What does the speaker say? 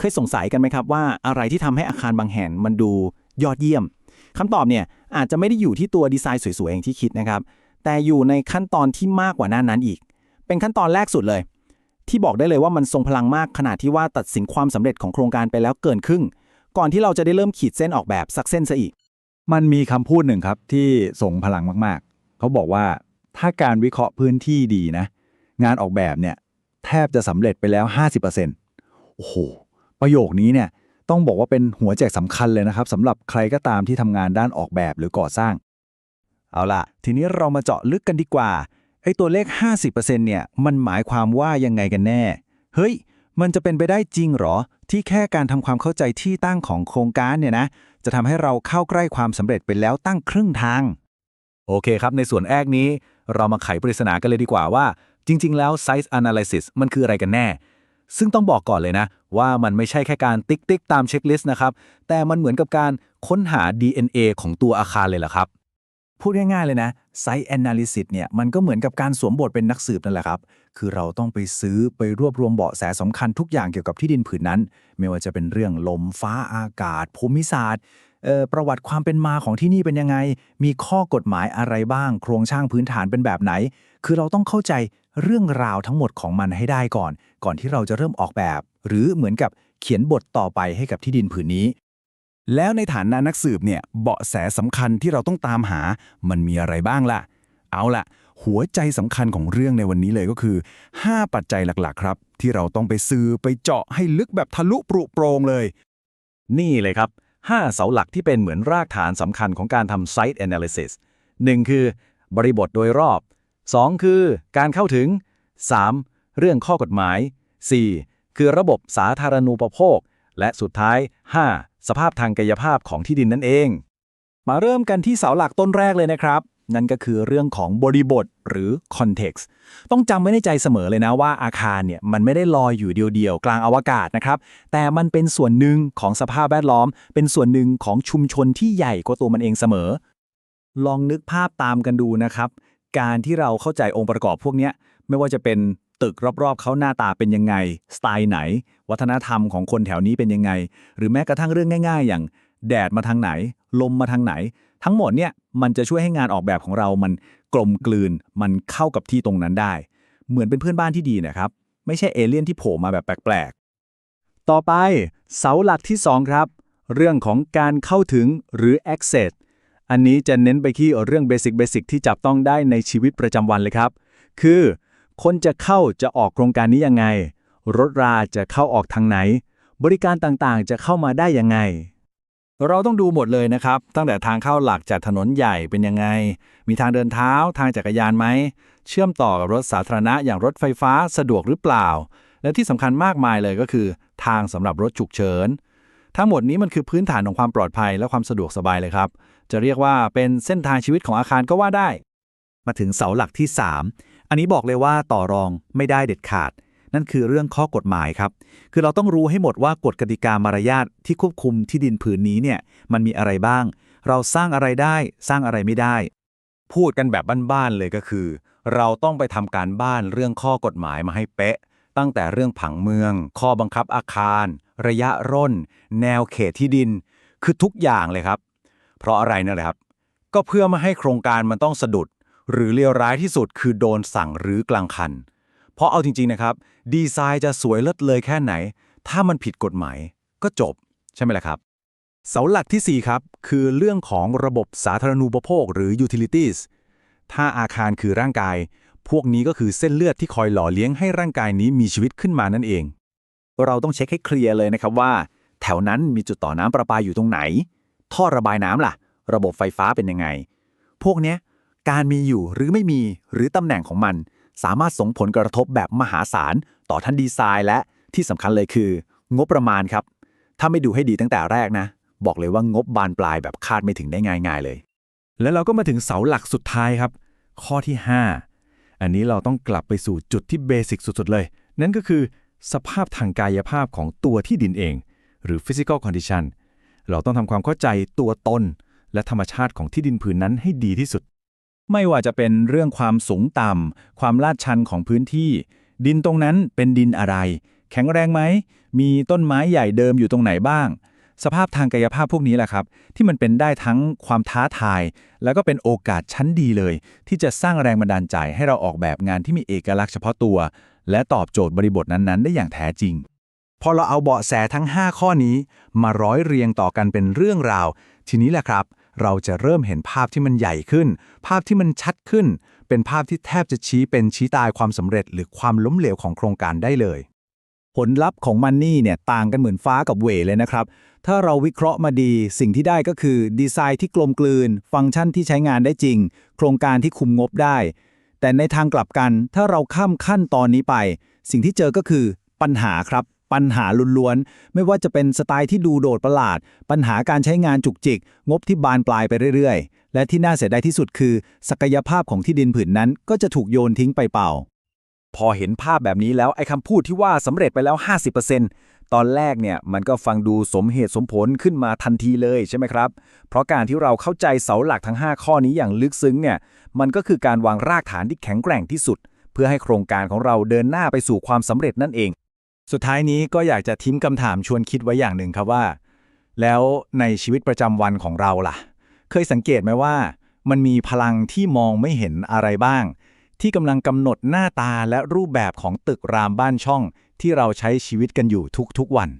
เคยสงสัยกันไหมครับว่าอะไรที่ทำให้อาคารบางแห่งมันดูยอดเยี่ยมคำตอบเนี่ยอาจจะไม่ได้อยู่ที่ตัวดีไซน์สวยๆอย่างที่คิดนะครับ แต่อยู่ในขั้นตอนที่มากกว่านั้นนั้นอีก เป็นขั้นตอนแรกสุดเลย ที่บอกได้เลยว่ามันทรงพลังมากขนาดที่ว่าตัดสินความสำเร็จของโครงการไปแล้วเกินครึ่ง ก่อนที่เราจะได้เริ่มขีดเส้นออกแบบสักเส้นซะอีก มันมีคำพูดหนึ่งครับที่ส่งพลังมากๆ เขาบอกว่าถ้าการวิเคราะห์พื้นที่ดีนะ งานออกแบบเนี่ยแทบจะสำเร็จไปแล้ว 50%โอ้โห ประโยคนี้เนี่ยต้องบอกว่าเป็นหัวใจสำคัญเลยนะครับสำหรับใครก็ตามที่ทำงานด้านออกแบบหรือก่อสร้าง เอาล่ะ ทีนี้เรามาเจาะลึกกันดีกว่าไอ้ตัวเลข 50%เนี่ยมันหมายความว่ายังไงกันแน่ เฮ้ย มันจะเป็นไปได้จริงหรอ ที่แค่การทำความเข้าใจที่ตั้งของโครงการเนี่ยนะจะทำให้เราเข้าใกล้ความสำเร็จไปแล้วตั้งครึ่งทาง โอเคครับ ในส่วนแรกนี้ เรามาไขปริศนากันเลยดีกว่าว่า จริง ๆ แล้ว Size Analysis มันคืออะไรกันแน่ ซึ่งต้องบอกก่อนเลยนะ ว่ามันไม่ใช่แค่การติ๊กติ๊กตามเช็คลิสต์นะครับ แต่มันเหมือนกับการค้นหา DNA ของตัวอาคารเลยล่ะครับ พูดง่ายๆเลยนะ Site Analysis เนี่ยมันก็เหมือนกับการสวมบทเป็นนักสืบนั่นแหละครับ คือเราต้องไปซื้อไปรวบรวมเบาะแสสำคัญทุกอย่างเกี่ยวกับที่ดินผืนนั้น ไม่ว่าจะเป็นเรื่องลมฟ้าอากาศภูมิศาสตร์เอ่อประวัติความเป็นมาของที่นี่เป็นยังไง มีข้อกฎหมายอะไรบ้าง โครงสร้างพื้นฐานเป็นแบบไหน คือเราต้องเข้าใจเรื่องราวทั้งหมดของมันให้ได้ก่อน ก่อนที่เราจะเริ่มออกแบบ หรือเหมือนกับเขียนบทต่อไปให้กับที่ดินผืนนี้ แล้วในฐานะนักสืบเนี่ยเบาะแสสำคัญที่เราต้องตามหา มันมีอะไรบ้างล่ะ เอาล่ะ หัวใจสำคัญของเรื่องในวันนี้เลยก็คือ 5 ปัจจัยหลักๆ ครับ ที่เราต้องไปซื้อไปเจาะให้ลึกแบบทะลุปรุโปรงเลย นี่เลยครับ 5 เสาหลักที่เป็นเหมือนรากฐานสำคัญของการทำ Site Analysis 1 คือบริบทโดยรอบ 2 คือการเข้าถึง 3. เรื่องข้อกฎหมาย 4. คือระบบสาธารณูปโภค และสุดท้าย 5. สภาพทางกายภาพของที่ดินนั่นเอง มาเริ่มกันที่เสาหลักต้นแรกเลยนะครับ นั่นก็คือเรื่องของบริบทหรือ context ต้องจำไว้ในใจเสมอเลยนะว่าอาคารเนี่ยมันไม่ได้ลอยอยู่เดียวๆ กลางอวกาศนะครับ แต่มันเป็นส่วนหนึ่งของสภาพแวดล้อม เป็นส่วนหนึ่งของชุมชนที่ใหญ่กว่าตัวมันเองเสมอลองนึกภาพตามกันดูนะครับ การที่เราเข้าใจองค์ประกอบพวกนี้ไม่ว่าจะเป็นตึกรอบๆเขาหน้าตาเป็นยังไง สไตล์ไหน วัฒนธรรมของคนแถวนี้เป็นยังไง หรือแม้กระทั่งเรื่องง่าย ๆ อย่าง แดดมาทางไหน ลมมาทางไหน ทั้งหมดเนี่ยมันจะช่วยให้งานออกแบบของเรามันกลมกลืนมันเข้ากับที่ตรงนั้นได้ เหมือนเป็นเพื่อนบ้านที่ดีนะครับ ไม่ใช่เอเลี่ยนที่โผล่มาแบบแปลกๆ ต่อไปเสาหลักที่ 2 ครับ เรื่องของการเข้าถึงหรือ access อันนี้จะเน้นไปที่เรื่องเบสิกเบสิกที่จับต้องได้ในชีวิตประจำวันเลยครับ คือ คนจะเข้าจะออกโครงการนี้ยังไง รถราจะเข้าออกทางไหน บริการต่างๆจะเข้ามาได้ยังไง เราต้องดูหมดเลยนะครับ ตั้งแต่ทางเข้าหลักจากถนนใหญ่เป็นยังไง มีทางเดินเท้าทางจักรยานไหม เชื่อมต่อกับรถสาธารณะอย่างรถไฟฟ้าสะดวกหรือเปล่า และที่สำคัญมากมายเลยก็คือ ทางสำหรับรถฉุกเฉิน ทั้งหมดนี้มันคือพื้นฐานของความปลอดภัยและความสะดวกสบายเลยครับ จะเรียกว่าเป็นเส้นทางชีวิตของอาคารก็ว่าได้ มาถึงเสาหลักที่ 3 อันนี้บอกเลยว่าต่อรองไม่ได้เด็ดขาด นั่นคือเรื่องข้อกฎหมายครับ คือเราต้องรู้ให้หมดว่ากฎกติกามารยาทที่ควบคุมที่ดินผืนนี้เนี่ยมันมีอะไรบ้าง เราสร้างอะไรได้สร้างอะไรไม่ได้ พูดกันแบบบ้านๆเลยก็คือ เราต้องไปทำการบ้านเรื่องข้อกฎหมายมาให้เป๊ะ ตั้งแต่เรื่องผังเมือง ข้อบังคับอาคาร ระยะร่น แนวเขตที่ดิน คือทุกอย่างเลยครับ เพราะอะไรนั่นแหละครับ ก็เพื่อไม่ให้โครงการมันต้องสะดุด หรือเลวร้ายที่สุดคือโดนสั่งรื้อกลางคัน เพราะเอาจริงๆนะครับ ดีไซน์จะสวยเลิศเลยแค่ไหน ถ้ามันผิดกฎหมายก็จบ ใช่ไหมล่ะครับ เสาหลักทีสี่4 ครับ คือเรื่องของระบบสาธารณูปโภคหรือ utilities ถ้าอาคารคือร่างกาย พวกนี้ก็คือเส้นเลือดที่คอยหล่อเลี้ยงให้ร่างกายนี้มีชีวิตขึ้นมานั่นเอง เราต้องเช็คให้เคลียร์เลยนะครับว่า แถวนั้นมีจุดต่อน้ำประปาอยู่ตรงไหน ท่อระบายน้ำล่ะ ระบบไฟฟ้าเป็นยังไง พวกเนี้ยการมีอยู่หรือไม่มีหรือตำแหน่งของมัน สามารถส่งผลกระทบแบบมหาศาลต่อทั้นดีไซน์และที่สำคัญเลยคือ งบประมาณครับ ถ้าไม่ดูให้ดีตั้งแต่แรกนะ บอกเลยว่างบบานปลายแบบคาดไม่ถึงได้ง่ายๆเลย แล้วเราก็มาถึงเสาหลักสุดท้ายครับ ข้อที่ 5 อันนี้เราต้องกลับไปสู่จุดที่เบสิกสุดๆเลย นั่นก็คือ สภาพทางกายภาพของตัวที่ดินเอง หรือ physical condition เราต้องทำความเข้าใจตัวตน และธรรมชาติของที่ดินผืนนั้นให้ดีที่สุด ไม่ว่าจะเป็นเรื่องความสูงต่ำความลาดชันของพื้นที่ ดินตรงนั้นเป็นดินอะไร แข็งแรงไหม มีต้นไม้ใหญ่เดิมอยู่ตรงไหนบ้าง สภาพทางกายภาพพวกนี้แหละครับ ที่มันเป็นได้ทั้งความท้าทาย แล้วก็เป็นโอกาสชั้นดีเลย ที่จะสร้างแรงบันดาลใจให้เราออกแบบงานที่มีเอกลักษณ์เฉพาะตัว และตอบโจทย์บริบทนั้นๆ ได้อย่างแท้จริง พอเราเอาเบาะแสทั้ง 5 ข้อนี้ มาร้อยเรียงต่อกันเป็นเรื่องราว ทีนี้แหละครับ เราจะเริ่มเห็นภาพที่มันใหญ่ขึ้น ภาพที่มันชัดขึ้น เป็นภาพที่แทบจะชี้เป็นชี้ตายความสำเร็จ หรือความล้มเหลวของโครงการได้เลย ผลลัพธ์ของมันนี่เนี่ยต่างกันเหมือนฟ้ากับเหวเลยนะครับ ถ้าเราวิเคราะห์มาดีสิ่งที่ได้ก็คือดีไซน์ที่กลมกลืน ฟังก์ชันที่ใช้งานได้จริง โครงการที่คุมงบได้ แต่ในทางกลับกันถ้าเราข้ามขั้นตอนนี้ไป สิ่งที่เจอก็คือปัญหาครับ ปัญหาล้วนๆ ไม่ว่าจะเป็นสไตล์ที่ดูโดดประหลาด ปัญหาการใช้งานจุกจิก งบที่บานปลายไปเรื่อยๆ และที่น่าเสียดายที่สุดคือ ศักยภาพของที่ดินผืนนั้นก็จะถูกโยนทิ้งไปเปล่า พอเห็นภาพแบบนี้แล้วไอ้คำพูดที่ว่าสำเร็จไปแล้ว 50%ตอนแรกเนี่ยมันก็ฟังดูสมเหตุสมผลขึ้นมาทันทีเลยใช่ไหมครับ เพราะการที่เราเข้าใจเสาหลักทั้ง 5 ข้อนี้อย่างลึกซึ้งเนี่ยมันก็คือการวางรากฐานที่แข็งแกร่งที่สุด เพื่อให้โครงการของเราเดินหน้าไปสู่ความสำเร็จนั่นเอง สุดท้ายนี้ก็อยากจะทิ้งคำถามชวนคิดไว้อย่างหนึ่งครับว่า แล้วในชีวิตประจำวันของเราล่ะ เคยสังเกตไหมว่า มันมีพลังที่มองไม่เห็นอะไรบ้าง ที่กำลังกำหนดหน้าตาและรูปแบบของตึกรามบ้านช่อง ที่เราใช้ชีวิตกันอยู่ทุกๆวัน